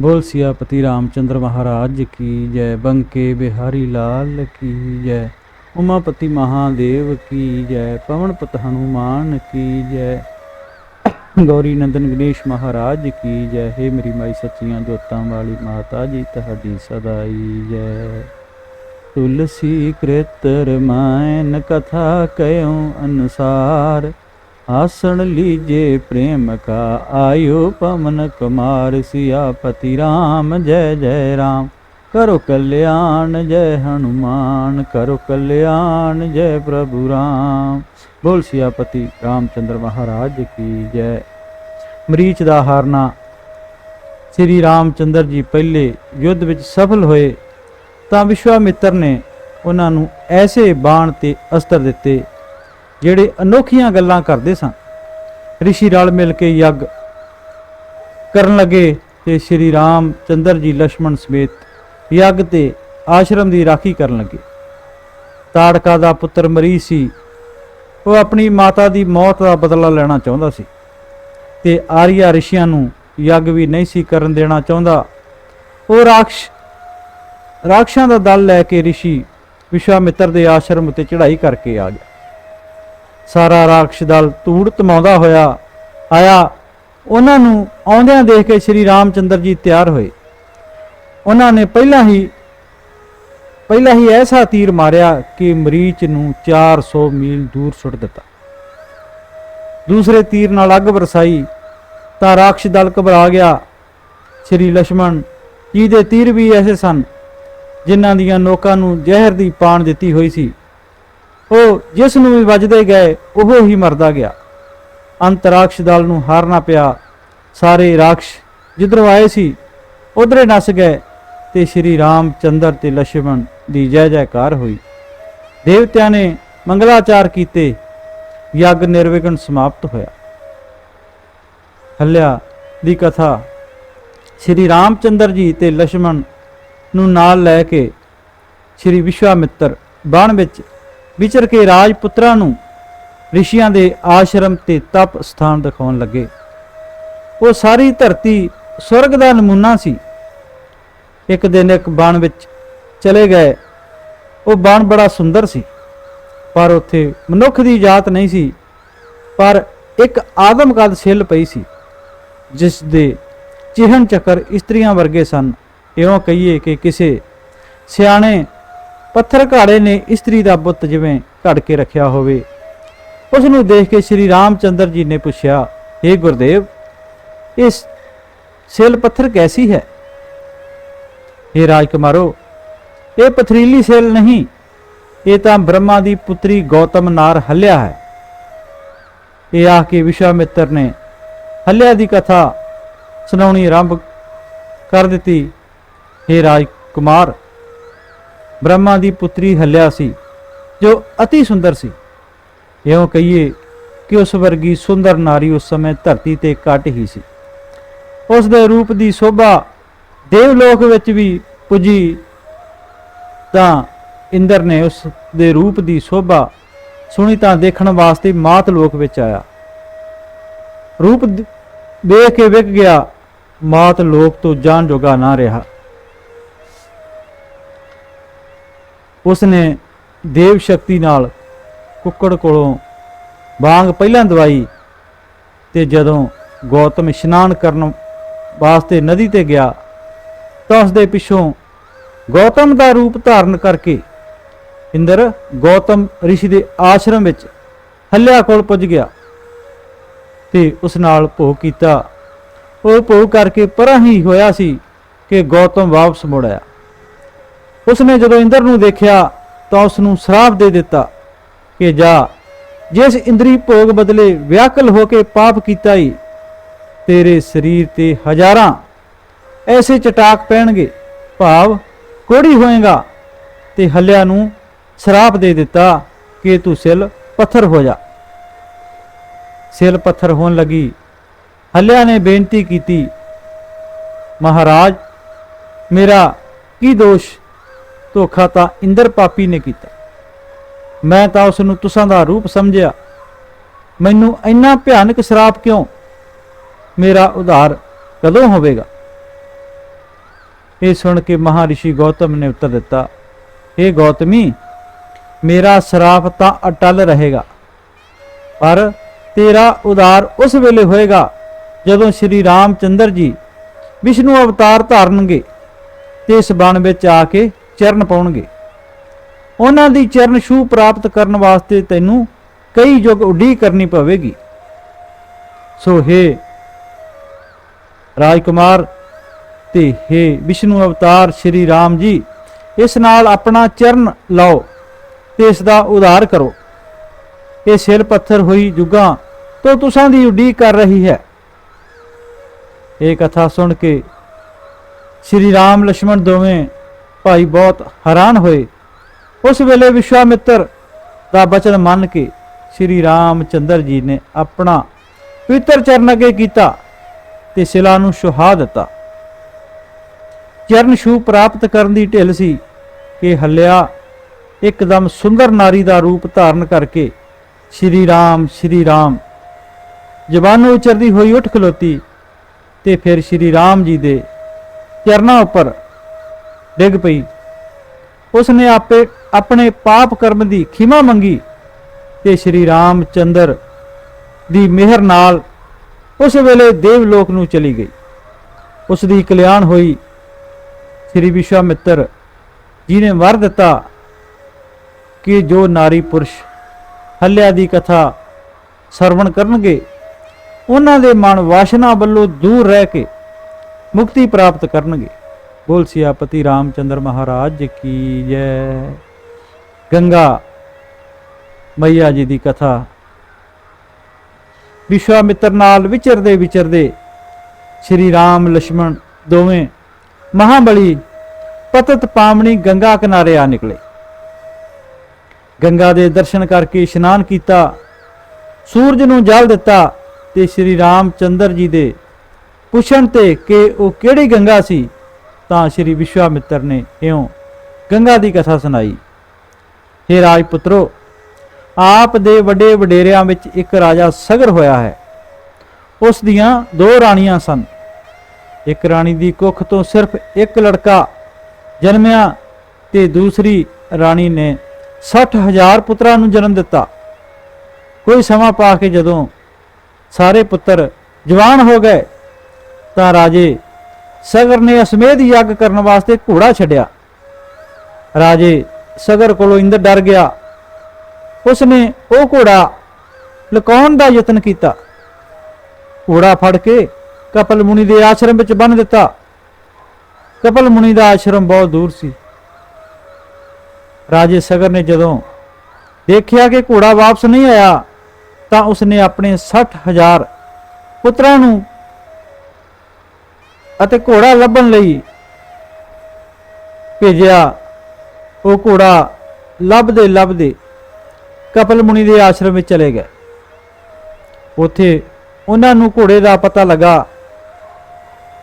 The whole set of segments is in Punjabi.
बोल सियापति रामचंद्र महाराज की जय बंके बिहारी लाल की जय उमापति महादेव की जय पवनपत हनुमान की जय ਗੌਰੀ ਨੰਦਨ ਗਣੇਸ਼ ਮਹਾਰਾਜ ਕੀ ਜੈ ਹੈ ਮੇਰੀ ਮਾਈ ਸੱਚੀਆਂ ਜੋਤਾਂ ਵਾਲੀ ਮਾਤਾ ਜੀ ਤੁਹਾਡੀ ਸਦਾਈ ਜੈ ਤੁਲਸੀ ਕ੍ਰਿਤ ਰਮਾਇਨ ਕਥਾ ਕਯੋ ਅਨਸਾਰ ਆਸਣ ਲੀਜੇ ਪ੍ਰੇਮ ਕਾ ਆਯੋ ਪਵਨ ਕੁਮਾਰ ਸਿਆਪਤੀ RAM ਜੈ ਜੈ RAM ਕਰੋ ਕਲਿਆਣ ਜੈ ਹਨੂਮਾਨ ਕਰੋ ਕਲਿਆਣ ਜੈ ਪ੍ਰਭੂ RAM ਬੋਲ ਸਿਆਪਤੀ ਰਾਮਚੰਦਰ ਮਹਾਰਾਜ ਕੀ ਜੈ ਮਰੀਚ ਦਾ ਹਾਰਨਾ ਸ੍ਰੀ ਰਾਮਚੰਦਰ ਜੀ ਪਹਿਲੇ ਯੁੱਧ ਵਿੱਚ ਸਫਲ ਹੋਏ ਤਾਂ ਵਿਸ਼ਵਾਮਿੱਤਰ ਨੇ ਉਹਨਾਂ ਨੂੰ ਐਸੇ ਬਾਣ ਤੇ ਅਸਤਰ ਦਿੱਤੇ ਜਿਹੜੇ ਅਨੋਖੀਆਂ ਗੱਲਾਂ ਕਰਦੇ ਸਨ ઋષਿ ਰਲ ਮਿਲ ਕੇ ਯੱਗ ਕਰਨ ਲੱਗੇ ਤੇ ਸ਼੍ਰੀ ਰਾਮ ਚੰਦਰ ਜੀ ਲక్ష్మణ ਸਮੇਤ ਯੱਗ ਤੇ ਆਸ਼ਰਮ ਦੀ ਰਾਖੀ ਕਰਨ ਲੱਗੇ। ਤਾੜਕਾ ਦਾ ਪੁੱਤਰ ਮਰੀ ਸੀ। ਉਹ ਆਪਣੀ ਮਾਤਾ ਦੀ ਮੌਤ ਦਾ ਬਦਲਾ ਲੈਣਾ ਚਾਹੁੰਦਾ ਸੀ ਤੇ ਆਰੀਆ ઋષਿਆਂ ਨੂੰ ਯੱਗ ਵੀ ਨਹੀਂ ਸੀ ਕਰਨ ਦੇਣਾ ਚਾਹੁੰਦਾ। ਉਹ ਰਾਖਸ਼ ਰਾਖਸ਼ਾਂ ਦਾ ਦਲ ਲੈ ਕੇ ઋષਿ ਵਿਸ਼ਵਾਮਿੱਤਰ ਦੇ ਆਸ਼ਰਮ ਉੱਤੇ ਚੜ੍ਹਾਈ ਕਰਕੇ ਆ ਗਿਆ। ਸਾਰਾ ਰਾਖਸ਼ ਦਲ ਧੂੜ ਤਮਾਉਂਦਾ ਹੋਇਆ ਆਇਆ। ਉਹਨਾਂ ਨੂੰ ਆਉਂਦਿਆਂ ਦੇਖ ਕੇ ਸ਼੍ਰੀ ਰਾਮਚੰਦਰ ਜੀ ਤਿਆਰ ਹੋਏ। ਉਹਨਾਂ ਨੇ ਪਹਿਲਾਂ ਹੀ ਪਹਿਲਾਂ ਹੀ ਐਸਾ ਤੀਰ ਮਾਰਿਆ ਕਿ ਮਰੀਚ ਨੂੰ 400 ਮੀਲ ਦੂਰ ਸੁੱਟ ਦਿੱਤਾ। ਦੂਸਰੇ ਤੀਰ ਨਾਲ ਅੱਗ ਵਰਸਾਈ ਤਾਂ ਰਾਖਸ਼ ਦਲ ਘਬਰਾ ਗਿਆ। ਸ਼੍ਰੀ ਲక్ష్మణ ਜੀ ਦੇ ਤੀਰ ਵੀ ਐਸੇ ਸਨ ਜਿਨ੍ਹਾਂ ਦੀਆਂ ਨੋਕਾਂ ਨੂੰ ਜ਼ਹਿਰ ਦੀ ਪਾਣ ਦਿੱਤੀ ਹੋਈ ਸੀ। ਉਹ ਜਿਸ ਨੂੰ ਵੀ ਵੱਜਦੇ ਗਏ, ਉਹ ਹੀ ਮਰਦਾ ਗਿਆ। ਅੰਤ ਰਾਖਸ਼ ਦਲ ਨੂੰ ਹਾਰਨਾ ਪਿਆ। ਸਾਰੇ ਰਾਖਸ਼ ਜਿੱਧਰੋਂ ਆਏ ਸੀ, ਉਧਰੇ ਨਸ ਗਏ ਤੇ ਸ਼੍ਰੀ ਰਾਮ ਚੰਦਰ ਤੇ ਲక్ష్మణ ਦੀ ਜੈ ਜੈਕਾਰ ਹੋਈ। ਦੇਵਤਿਆਂ ਨੇ ਮੰਗਲਾਚਾਰ ਕੀਤੇ। ਯੱਗ ਨਿਰਵਿਘਨ ਸਮਾਪਤ ਹੋਇਆ। ਹੱਲਿਆ ਦੀ ਕਥਾ। ਸ਼੍ਰੀ ਰਾਮ ਚੰਦਰ ਜੀ ਤੇ ਲక్ష్మణ ਨੂੰ ਨਾਲ ਲੈ ਕੇ ਸ਼੍ਰੀ ਵਿਸ਼ਵਾਮਿੱਤਰ ਬਾਣ ਵਿੱਚ ਵਿਚਰ ਕੇ ਰਾਜਪੁੱਤਰਾਂ ਨੂੰ ਰਿਸ਼ੀਆਂ ਦੇ ਆਸ਼ਰਮ ਤੇ ਤਪ ਸਥਾਨ ਦਿਖਾਉਣ ਲੱਗੇ। ਉਹ ਸਾਰੀ ਧਰਤੀ ਸਵਰਗ ਦਾ ਨਮੂਨਾ ਸੀ। ਇੱਕ ਦਿਨ ਇੱਕ ਬਣ ਵਿੱਚ ਚਲੇ ਗਏ। ਉਹ ਬਣ ਬੜਾ ਸੁੰਦਰ ਸੀ, ਪਰ ਉੱਥੇ ਮਨੁੱਖ ਦੀ ਜਾਤ ਨਹੀਂ ਸੀ, ਪਰ ਇੱਕ ਆਦਮ ਕਦ ਸਿੱਲ ਪਈ ਸੀ, ਜਿਸ ਦੇ ਚਿਹਨ ਚੱਕਰ ਇਸਤਰੀਆਂ ਵਰਗੇ ਸਨ। ਇਉਂ ਕਹੀਏ ਕਿ ਕਿਸੇ ਸਿਆਣੇ ਪੱਥਰ ਘਾੜੇ ਨੇ ਇਸਤਰੀ ਦਾ ਬੁੱਤ ਜਿਵੇਂ ਘੜ ਕੇ ਰੱਖਿਆ ਹੋਵੇ ਉਸ ਨੂੰ ਦੇਖ ਕੇ ਸ੍ਰੀ ਰਾਮਚੰਦਰ ਜੀ ਨੇ ਪੁੱਛਿਆ हे ਗੁਰਦੇਵ ਇਸ ਸਿਲ ਪੱਥਰ ਕੈਸੀ ਹੈ हे ਰਾਜਕੁਮਾਰੋ ਇਹ ਪਥਰੀਲੀ ਸੇਲ ਨਹੀਂ ਇਹ ਤਾਂ ਬ੍ਰਹਮਾ ਦੀ ਪੁੱਤਰੀ ਗੌਤਮ ਨਾਰ ਹੱਲਿਆ ਹੈ ਇਹ ਆ ਕੇ ਵਿਸ਼ਵਾਮਿੱਤਰ ਨੇ ਹੱਲਿਆ ਦੀ ਕਥਾ ਸੁਣਾਉਣੀ ਆਰੰਭ ਕਰ ਦਿੱਤੀ हे ਰਾਜਕੁਮਾਰ ਬ੍ਰਹਮਾ ਦੀ ਪੁੱਤਰੀ ਹੱਲਿਆ ਸੀ, ਜੋ ਅਤੀ ਸੁੰਦਰ ਸੀ। ਇਉਂ ਕਹੀਏ ਕਿ ਉਸ ਵਰਗੀ ਸੁੰਦਰ ਨਾਰੀ ਉਸ ਸਮੇਂ ਧਰਤੀ ਤੇ ਘੱਟ ਹੀ ਸੀ। ਉਸ ਦੇ ਰੂਪ ਦੀ ਸ਼ੋਭਾ ਦੇਵਲੋਕ ਵਿੱਚ ਵੀ ਪੁੱਜੀ, ਤਾਂ ਇੰਦਰ ਨੇ ਉਸ ਦੇ ਰੂਪ ਦੀ ਸ਼ੋਭਾ ਸੁਣੀ ਤਾਂ ਦੇਖਣ ਵਾਸਤੇ ਮਾਤ ਲੋਕ ਵਿੱਚ ਆਇਆ। ਰੂਪ ਦ- ਦੇਖ ਕੇ ਵਿਕ ਗਿਆ, ਮਾਤ ਲੋਕ ਤੋਂ ਜਾਣ ਜੋਗਾ ਨਾ ਰਿਹਾ। ਉਸ ਨੇ ਦੇਵ ਸ਼ਕਤੀ ਨਾਲ ਕੁੱਕੜ ਕੋਲੋਂ ਵਾਂਗ ਪਹਿਲਾਂ ਦਵਾਈ ਤੇ ਜਦੋਂ ਗੌਤਮ ਇਸ਼ਨਾਨ ਕਰਨ ਵਾਸਤੇ ਨਦੀ ਤੇ ਗਿਆ ਤਾਂ ਉਸ ਦੇ ਪਿੱਛੋਂ ਗੌਤਮ ਦਾ ਰੂਪ ਧਾਰਨ ਕਰਕੇ ਇੰਦਰ ਗੌਤਮ ઋષਿ ਦੇ ਆਸ਼ਰਮ ਵਿੱਚ ਹੱਲਿਆ ਕੋਲ ਪੁੱਜ ਗਿਆ ਤੇ ਉਸ ਨਾਲ ਭੋਗ ਕੀਤਾ। ਉਹ ਭੋਗ ਕਰਕੇ ਪਰਾਂ ਹੀ ਹੋਇਆ ਸੀ ਕਿ ਗੌਤਮ ਵਾਪਸ ਮੁੜ ਆਇਆ। ਉਸਨੇ ਜਦੋਂ ਇੰਦਰ ਨੂੰ ਦੇਖਿਆ ਤਾਂ ਉਸ ਨੂੰ ਸ਼ਰਾਪ ਦੇ ਦਿੱਤਾ ਕਿ ਜਾ, ਜਿਸ ਇੰਦਰੀ ਭੋਗ ਬਦਲੇ ਵਿਆਕਲ ਹੋ ਕੇ ਪਾਪ ਕੀਤਾ ਈ, ਤੇਰੇ ਸਰੀਰ ਤੇ ਹਜ਼ਾਰਾਂ ਐਸੇ ਚਟਾਕ ਪੈਣਗੇ, ਭਾਵ ਕੋੜੀ ਹੋਏਗਾ ਤੇ ਹੱਲਿਆ ਨੂੰ ਸ਼ਰਾਪ ਦੇ ਦਿੱਤਾ ਕਿ ਤੂੰ ਸਿਲ ਪੱਥਰ ਹੋ ਜਾ। ਸਿਲ ਪੱਥਰ ਹੋਣ ਲੱਗੀ। ਹੱਲਿਆ ਨੇ ਬੇਨਤੀ ਕੀਤੀ, ਮਹਾਰਾਜ, ਮੇਰਾ ਕੀ ਦੋਸ਼ ਧੋਖਾ ਤਾਂ ਇੰਦਰ ਪਾਪੀ ਨੇ ਕੀਤਾ। ਮੈਂ ਤਾਂ ਉਸ ਨੂੰ ਤੁਸਾਂ ਦਾ ਰੂਪ ਸਮਝਿਆ। ਮੈਨੂੰ ਇੰਨਾ ਭਿਆਨਕ ਸ਼ਰਾਪ ਕਿਉਂ? ਮੇਰਾ ਉਧਾਰ ਕਦੋਂ ਹੋਵੇਗਾ? ਇਹ ਸੁਣ ਕੇ ਮਹਾਰਿਸ਼ੀ ਗੌਤਮ ਨੇ ਉੱਤਰ ਦਿੱਤਾ ਇਹ ਗੌਤਮੀ, ਮੇਰਾ ਸਰਾਪ ਤਾਂ ਅਟਲ ਰਹੇਗਾ, ਪਰ ਤੇਰਾ ਉਦਾਰ ਉਸ ਵੇਲੇ ਹੋਏਗਾ ਜਦੋਂ ਸ਼੍ਰੀ ਰਾਮਚੰਦਰ ਜੀ ਵਿਸ਼ਨੂੰ ਅਵਤਾਰ ਧਾਰਨਗੇ, ਤੇ ਇਸ ਬਣ ਵਿੱਚ ਆ ਕੇ ਚਰਨ ਪਾਉਣਗੇ। ਉਹਨਾਂ ਦੀ ਚਰਨ ਛੂ ਪ੍ਰਾਪਤ ਕਰਨ ਵਾਸਤੇ ਤੈਨੂੰ ਕਈ ਯੁੱਗ ਉਡੀਕ ਕਰਨੀ ਪਵੇਗੀ। ਸੋ ਹੈ ਰਾਜਕੁਮਾਰ ਤੇ ਹੇ ਵਿਸ਼ਨੂੰ ਅਵਤਾਰ, ਸ਼੍ਰੀ ਰਾਮ ਜੀ, ਇਸ ਨਾਲ ਆਪਣਾ ਚਰਨ ਲਾਓ ਤੇ ਇਸ ਦਾ ਉਧਾਰ ਕਰੋ। ਇਹ ਸਿਰ ਪੱਥਰ ਹੋਈ ਜੁਗਾ ਤੋਂ ਤੁਸਾਂ ਦੀ ਉਡੀਕ ਕਰ ਰਹੀ ਹੈ। ਇਹ ਕਥਾ ਸੁਣ ਕੇ ਸ਼੍ਰੀ ਰਾਮ ਲక్ష్మణ ਦੋਵੇਂ ਭਾਈ ਬਹੁਤ ਹੈਰਾਨ ਹੋਏ। ਉਸ ਵੇਲੇ ਵਿਸ਼ਵਾਮਿੱਤਰ ਦਾ ਬਚਨ ਮੰਨ ਕੇ ਸ਼੍ਰੀ ਰਾਮਚੰਦਰ ਜੀ ਨੇ ਆਪਣਾ ਪਵਿੱਤਰ ਚਰਨ ਅੱਗੇ ਕੀਤਾ ਤੇ ਸਿਲਾ ਨੂੰ ਸੁਹਾ ਦਿੱਤਾ। ਚਰਨ ਛੂ ਪ੍ਰਾਪਤ ਕਰਨ ਦੀ ਢਿੱਲ ਸੀ ਕਿ ਹੱਲਿਆ ਇੱਕਦਮ ਸੁੰਦਰ ਨਾਰੀ ਦਾ ਰੂਪ ਧਾਰਨ ਕਰਕੇ ਸ਼੍ਰੀ ਰਾਮ ਸ਼੍ਰੀ ਰਾਮ, ਜ਼ਬਾਨੋਂ ਉਚਰਦੀ ਹੋਈ ਉੱਠ ਖਲੋਤੀ ਤੇ ਫਿਰ ਸ਼੍ਰੀ ਰਾਮ ਜੀ ਦੇ ਚਰਨਾਂ ਉੱਪਰ ਡਿੱਗ ਪਈ। ਉਸ ਨੇ ਆਪੇ ਆਪਣੇ ਪਾਪ ਕਰਮ ਦੀ ਖਿਮਾ ਮੰਗੀ ਤੇ ਸ਼੍ਰੀ ਰਾਮ ਚੰਦਰ ਦੀ ਮਿਹਰ ਨਾਲ ਉਸ ਵੇਲੇ ਦੇਵਲੋਕ ਨੂੰ ਚਲੀ ਗਈ। ਉਸ ਦੀ ਕਲਿਆਣ ਹੋਈ। ਸ਼੍ਰੀ ਵਿਸ਼ਵਾਮਿੱਤਰ ਜੀ ਨੇ ਵਰ ਦਿੱਤਾ ਕਿ ਜੋ ਨਾਰੀ ਪੁਰਸ਼ ਹੱਲਿਆ ਦੀ ਕਥਾ ਸਰਵਣ ਕਰਨਗੇ, ਉਹਨਾਂ ਦੇ ਮਨ ਵਾਸ਼ਨਾ ਵੱਲੋਂ ਦੂਰ ਰਹਿ ਕੇ ਮੁਕਤੀ ਪ੍ਰਾਪਤ ਕਰਨਗੇ। बोल सियापति रामचंद्र ਮਹਾਰਾਜ की ਜੈ। ਗੰਗਾ ਮਈਆ ਜੀ ਦੀ ਕਥਾ। ਵਿਸ਼ਵਾ ਮਿੱਤਰ ਨਾਲ ਵਿਚਰਦੇ ਵਿਚਰਦੇ ਸ਼੍ਰੀ ਰਾਮ ਲక్ష్మణ ਦੋਵੇਂ ਮਹਾਬਲੀ ਪਤਤ ਪਾਵਣੀ ਗੰਗਾ ਕਿਨਾਰੇ ਆ ਨਿਕਲੇ। ਗੰਗਾ ਦੇ ਦਰਸ਼ਨ ਕਰਕੇ ਇਸ਼ਨਾਨ ਕੀਤਾ, ਸੂਰਜ ਨੂੰ ਜਲ ਦਿੱਤਾ ਤੇ ਸ਼੍ਰੀ ਰਾਮ ਚੰਦਰ ਜੀ ਦੇ ਪੁੱਛਣ ਤੇ ਕਿ ਉਹ ਕਿਹੜੀ ਗੰਗਾ ਸੀ ਤਾਂ ਸ਼੍ਰੀ ਵਿਸ਼ਵਾਮਿੱਤਰ ਨੇ ਇਉਂ ਗੰਗਾ ਦੀ ਕਥਾ ਸੁਣਾਈ। हे ਰਾਜਪੁੱਤਰੋ, ਆਪ ਦੇ ਵੱਡੇ ਵਡੇਰਿਆਂ ਵਿੱਚ ਇੱਕ ਰਾਜਾ ਸਗਰ ਹੋਇਆ ਹੈ। ਉਸ ਦੀਆਂ ਦੋ ਰਾਣੀਆਂ ਸਨ। ਇੱਕ ਰਾਣੀ ਦੀ ਕੁੱਖ ਤੋਂ ਸਿਰਫ ਇੱਕ ਲੜਕਾ ਜਨਮਿਆ ਤੇ ਦੂਸਰੀ ਰਾਣੀ ਨੇ 60000 ਪੁੱਤਰਾਂ ਨੂੰ ਜਨਮ ਦਿੱਤਾ। ਕੋਈ ਸਮਾਂ ਪਾ ਕੇ ਜਦੋਂ ਸਾਰੇ ਪੁੱਤਰ ਜਵਾਨ ਹੋ ਗਏ ਤਾਂ ਰਾਜੇ ਸਗਰ ਨੇ ਅਸਮੇਧ ਯੱਗ ਕਰਨ ਵਾਸਤੇ ਘੋੜਾ ਛੱਡਿਆ। ਰਾਜੇ ਸਗਰ ਕੋਲੋਂ ਇੰਦਰ ਡਰ ਗਿਆ। ਉਸਨੇ ਉਹ ਘੋੜਾ ਲੁਕਾਉਣ ਦਾ ਯਤਨ ਕੀਤਾ। ਘੋੜਾ ਫੜ ਕੇ ਕਪਲ ਮੁਨੀ ਦੇ ਆਸ਼ਰਮ ਵਿੱਚ ਬੰਨ ਦਿੱਤਾ। ਕਪਲ ਮੁਨੀ ਦਾ ਆਸ਼ਰਮ ਬਹੁਤ ਦੂਰ ਸੀ। ਰਾਜੇ ਸਗਰ ਨੇ ਜਦੋਂ ਦੇਖਿਆ ਕਿ ਘੋੜਾ ਵਾਪਸ ਨਹੀਂ ਆਇਆ, ਤਾਂ ਉਸਨੇ ਆਪਣੇ 60000 ਪੁੱਤਰਾਂ ਨੂੰ ਅਤੇ ਘੋੜਾ ਲੱਭਣ ਲਈ ਭੇਜਿਆ। ਉਹ ਘੋੜਾ ਲੱਭਦੇ ਲੱਭਦੇ ਕਪਲ ਮੁਨੀ ਦੇ ਆਸ਼ਰਮ ਵਿੱਚ ਚਲੇ ਗਏ। ਉੱਥੇ ਉਹਨਾਂ ਨੂੰ ਘੋੜੇ ਦਾ ਪਤਾ ਲੱਗਾ।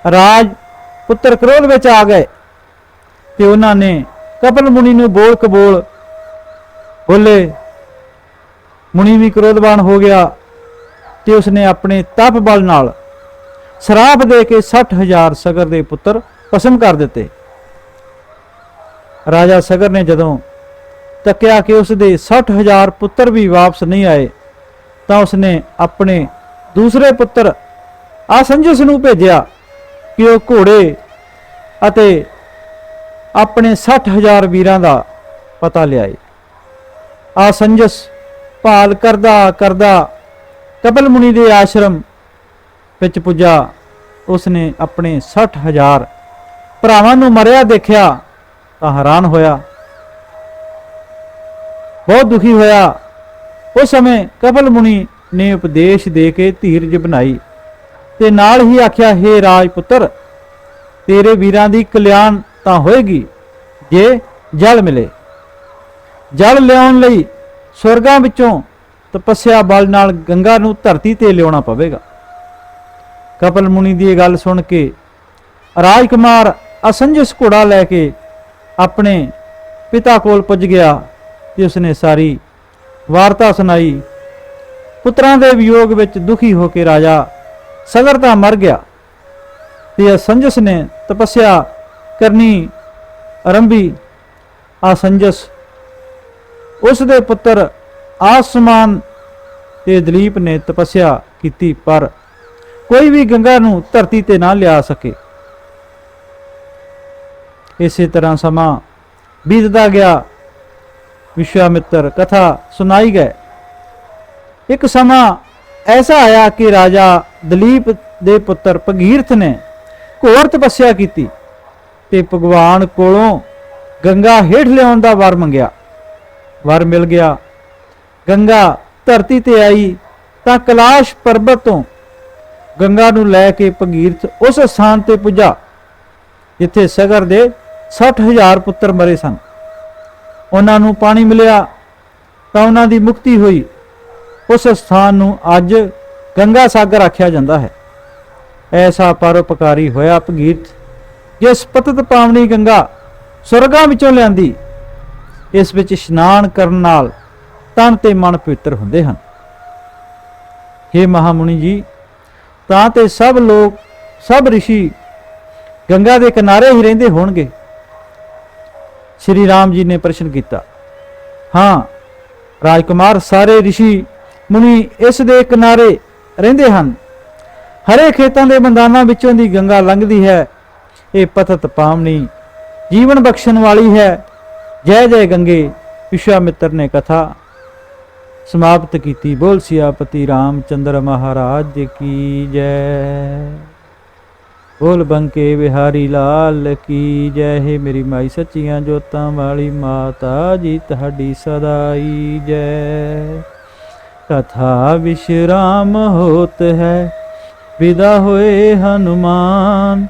ਰਾਜ ਪੁੱਤਰ ਕ੍ਰੋਧ ਵਿੱਚ ਆ ਗਏ ਤੇ ਉਹਨਾਂ ਨੇ ਕਪਲ ਮੁਨੀ ਨੂੰ ਬੋਲ ਕਬੋਲ ਬੋਲੇ, ਮੁਨੀ ਵੀ ਕ੍ਰੋਧਵਾਨ ਹੋ ਗਿਆ ਤੇ ਉਸਨੇ ਆਪਣੇ ਤਪ ਬਲ ਨਾਲ ਸ਼ਰਾਪ ਦੇ ਕੇ 60000 ਸਗਰ ਦੇ ਪੁੱਤਰ ਭਸਮ ਕਰ ਦਿੱਤੇ। ਰਾਜਾ ਸਗਰ ਨੇ ਜਦੋਂ ਤੱਕਿਆ ਕਿ ਉਸ ਦੇ 60000 ਪੁੱਤਰ ਵੀ ਵਾਪਸ ਨਹੀਂ ਆਏ, ਤਾਂ ਉਸਨੇ ਆਪਣੇ ਦੂਸਰੇ ਪੁੱਤਰ ਆਸੰਜਸ ਨੂੰ ਭੇਜਿਆ ਕਿ ਉਹ ਘੋੜੇ ਅਤੇ ਆਪਣੇ 60000 ਵੀਰਾਂ ਦਾ ਪਤਾ ਲਿਆਏ। ਆਸੰਜਸ ਭਾਲ ਕਰਦਾ ਕਰਦਾ ਕਪਲ ਮੁਨੀ ਦੇ ਆਸ਼ਰਮ ਵਿੱਚ ਪੁੱਜਾ, ਉਸਨੇ ਆਪਣੇ 60000 ਭਰਾਵਾਂ ਨੂੰ ਮਰਿਆ ਦੇਖਿਆ ਤਾਂ ਹੈਰਾਨ ਹੋਇਆ। ਬਹੁਤ ਦੁਖੀ ਹੋਇਆ। ਉਸ ਸਮੇਂ ਕਪਲ ਮੁਨੀ ਨੇ ਉਪਦੇਸ਼ ਦੇ ਕੇ ਧੀਰਜ ਬਣਾਈ ਤੇ ਨਾਲ ਹੀ ਆਖਿਆ हे ਰਾਜਪੁੱਤਰ, ਤੇਰੇ ਵੀਰਾਂ ਦੀ ਕਲਿਆਣ ਤਾਂ ਹੋਏਗੀ ਜੇ ਜਲ ਮਿਲੇ। ਜਲ ਲਿਆਉਣ ਲਈ ਸਵਰਗਾਂ ਵਿੱਚੋਂ ਤਪੱਸਿਆ ਬਲ ਨਾਲ ਗੰਗਾ ਨੂੰ ਧਰਤੀ ਤੇ ਲਿਆਉਣਾ ਪਵੇਗਾ। ਕਪਲ ਮੁਨੀ ਦੀ ਇਹ ਗੱਲ ਸੁਣ ਕੇ ਰਾਜਕੁਮਾਰ ਅਸੰਜਸ ਘੋੜਾ ਲੈ ਕੇ ਆਪਣੇ ਪਿਤਾ ਕੋਲ ਪੁੱਜ ਗਿਆ ਤੇ ਉਸਨੇ ਸਾਰੀ ਵਾਰਤਾ ਸੁਣਾਈ। ਪੁੱਤਰਾਂ ਦੇ ਵਿਯੋਗ ਵਿੱਚ ਦੁਖੀ ਹੋ ਕੇ ਰਾਜਾ ਸਗਰ ਤਾਂ ਮਰ ਗਿਆ, ਤੇ ਅਸੰਜਸ ਨੇ ਤਪੱਸਿਆ ਕਰਨੀ ਆਰੰਭੀ। ਅਸੰਜਸ ਉਸ ਦੇ ਪੁੱਤਰ ਆਸਮਾਨ ਤੇ ਦਲੀਪ ਨੇ ਤਪੱਸਿਆ ਕੀਤੀ, ਪਰ ਕੋਈ ਵੀ ਗੰਗਾ ਨੂੰ ਧਰਤੀ ਤੇ ਨਾ ਲਿਆ ਸਕੇ। ਇਸੇ ਤਰ੍ਹਾਂ ਸਮਾਂ ਬੀਤਦਾ ਗਿਆ। ਵਿਸ਼ਵਾਮਿੱਤਰ ਕਥਾ ਸੁਣਾਈ ਗਏ। ਇੱਕ ਸਮਾਂ ਐਸਾ ਆਇਆ ਕਿ ਰਾਜਾ ਦਲੀਪ ਦੇ ਪੁੱਤਰ ਭਗੀਰਥ ਨੇ ਘੋਰ ਤਪੱਸਿਆ ਕੀਤੀ ਤੇ ਭਗਵਾਨ ਕੋਲੋਂ ਗੰਗਾ ਹੇਠ ਲਿਆਉਣ ਦਾ ਵਰ ਮੰਗਿਆ। ਵਰ ਮਿਲ ਗਿਆ। ਗੰਗਾ ਧਰਤੀ ਤੇ ਆਈ ਤਾਂ ਕਲਾਸ਼ ਪਰਬਤ ਤੋਂ ਗੰਗਾ ਨੂੰ ਲੈ ਕੇ ਭਗੀਰਥ ਉਸ ਸਥਾਨ ਤੇ ਪੁੱਜਾ, ਜਿੱਥੇ ਸਗਰ ਦੇ 60000 ਪੁੱਤਰ ਮਰੇ ਸਨ। ਉਹਨਾਂ ਨੂੰ ਪਾਣੀ ਮਿਲਿਆ, ਤਾਂ ਉਹਨਾਂ ਦੀ ਮੁਕਤੀ ਹੋਈ। ਉਸ ਸਥਾਨ ਨੂੰ ਅੱਜ ਗੰਗਾ ਸਾਗਰ ਆਖਿਆ ਜਾਂਦਾ ਹੈ। ਐਸਾ ਪਰਉਪਕਾਰੀ ਹੋਇਆ ਭਗੀਰਥ, ਜਿਸ ਪਤਤ ਪਾਵਨੀ ਗੰਗਾ ਸੁਰਗਾਂ ਵਿੱਚੋਂ ਲਿਆਂਦੀ। ਇਸ ਵਿੱਚ ਇਸ਼ਨਾਨ ਕਰਨ ਨਾਲ ਤਨ ਤੇ ਮਨ ਪਵਿੱਤਰ ਹੁੰਦੇ ਹਨ। हे ਮਹਾਮੁਨੀ ਜੀ ਤਾਂ ਤੇ ਸਭ ਲੋਕ ਸਭ ઋષਿ ਗੰਗਾ ਦੇ ਕਿਨਾਰੇ ਹੀ ਰਹਿੰਦੇ ਹੋਣਗੇ ਸ਼੍ਰੀ ਰਾਮ ਜੀ ਨੇ ਪ੍ਰਸ਼ਨ ਕੀਤਾ ਹਾਂ ਰਾਜਕੁਮਾਰ ਸਾਰੇ ઋષਿ ਮੁਨੀ ਇਸ ਦੇ ਕਿਨਾਰੇ ਰਹਿੰਦੇ ਹਨ ਹਰੇ ਖੇਤਾਂ ਦੇ ਮੈਦਾਨਾਂ ਵਿੱਚੋਂ ਦੀ ਗੰਗਾ ਲੰਘਦੀ ਹੈ ਇਹ ਪਤਤ ਪਾਵਨੀ ਜੀਵਨ ਬਖਸ਼ਣ ਵਾਲੀ ਹੈ ਜੈ ਜੈ ਗੰਗੇ ਵਿਸ਼ਵਾਮਿੱਤਰ ਨੇ ਕਥਾ ਸਮਾਪਤ ਕੀਤੀ। ਬੋਲ ਸਿਆਪਤੀ ਰਾਮਚੰਦਰ ਮਹਾਰਾਜ ਕੀ ਜੈ। ਬੋਲ ਬੰਕੇ ਵਿਹਾਰੀ ਲਾਲ ਕੀ ਜੈ। ਹੈ ਮੇਰੀ ਮਾਈ ਸੱਚੀਆਂ ਜੋਤਾਂ ਵਾਲੀ ਮਾਤਾ ਜੀ, ਤੁਹਾਡੀ ਸਦਾਈ ਜੈ। ਕਥਾ ਵਿਸ਼ਰਾਮ ਹੋਤ ਹੈ, ਵਿਦਾ ਹੋਏ ਹਨੂਮਾਨ।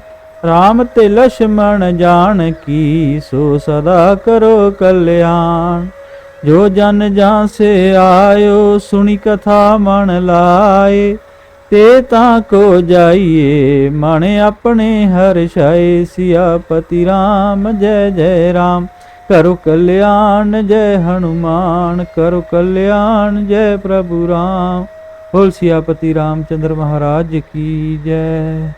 ਰਾਮ ਤੇ ਲక్ష్మణ ਜਾਣ ਕੀ, ਸੋ ਸਦਾ ਕਰੋ ਕਲਿਆਣ। ਜੋ ਜਨ ਜਾਂ ਸੇ ਆਇਓ, ਸੁਣੀ ਕਥਾ ਮਨ ਲਾਏ। ਤੇ ਤਾਂ ਕੋ ਜਾਈਏ, ਮਨ ਆਪਣੇ ਹਰਸ਼ਾਏ ਸਿਆਪਤੀ RAM ਜੈ ਜੈ RAM ਕਰੋ ਕਲਿਆਣ, ਜੈ ਹਨੂਮਾਨ। ਕਰੋ ਕਲਿਆਣ, ਜੈ ਪ੍ਰਭੂ RAM ਹੋਲ ਸਿਆਪਤੀ ਰਾਮਚੰਦਰ ਮਹਾਰਾਜ ਕੀ ਜੈ।